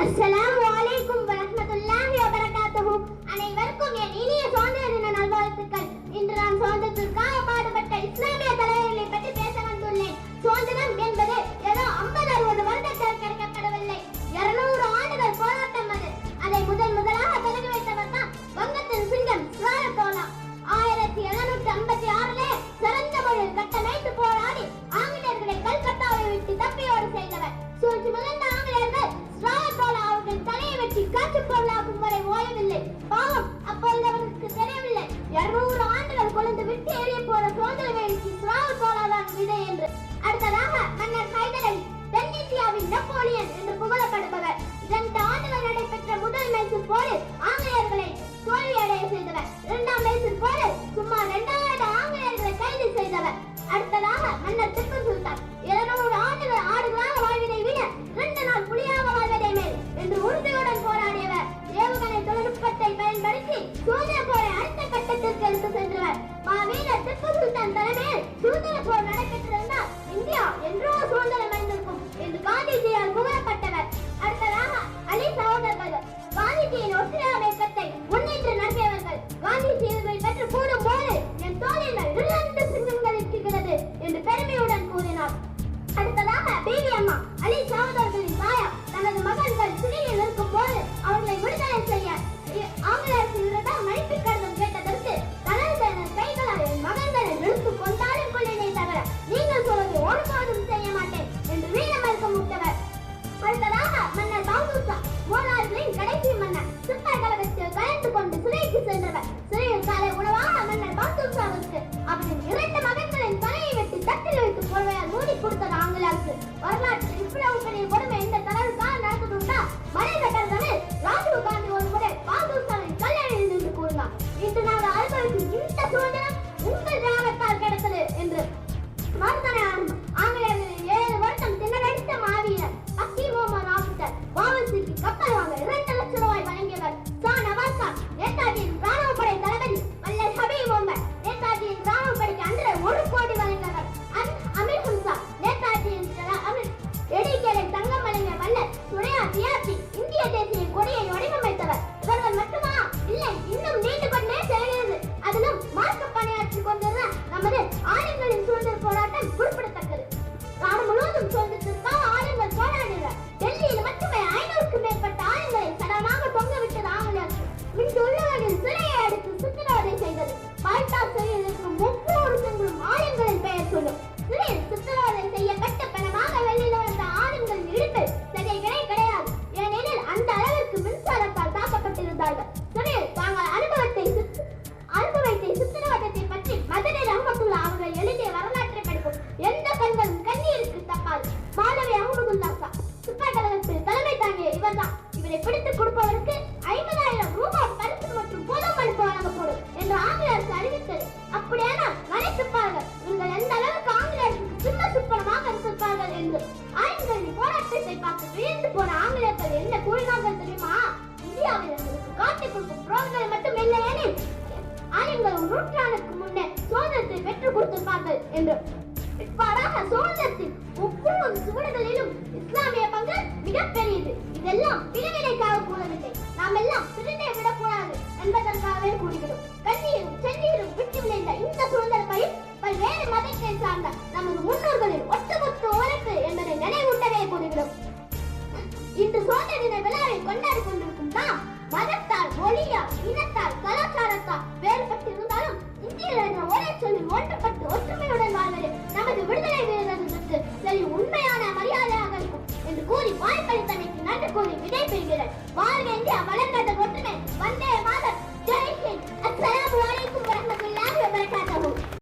السلام பாவம் அப்பொழுது அவனுக்கு தெரியவில்லை. இருநூறு ஆண்டுகள் கொழுந்து விட்டு எரிய போற சோதனை சுறால் போலாதான் விதை என்று. யுத்தத்திற்கு எடுத்து சென்றவர். மாவீரர் திப்பு சுல்தான் தலைமையில் சுதந்திர போர் நடைபெற்றிருந்தால் இந்தியா என்றோ சுதந்திரம் இஸ்லாமியர்களுக்கு காட்டிக் கொடுக்கும் புரோகிதர் மட்டும் இல்லை என்று. இவ்வாறாக சுதந்திரத்தின் ஒவ்வொரு சுவடுகளிலும் இஸ்லாமிய பங்கு மிகப்பெரியது. இதெல்லாம் பிரிவினைக்காக கூறவில்லை. நாம் எல்லாம் பிரிவினை கூடாது என்பதற்காகவே கூறுகிறோம். மதத்தால் மொழியால் இனத்தால் கலாச்சாரத்தால் வேறுபட்டிருந்தாலும் இந்தியில் என்ற ஒரே சொல்லில் ஒன்றுபட்டு ஒற்றுமையுடன் வாழ்வது நமது விடுதலை வீரர்களுக்கு உண்மையான மரியாதையாக இருக்கும் என்று கூறி வாய்ப்பளித்தமை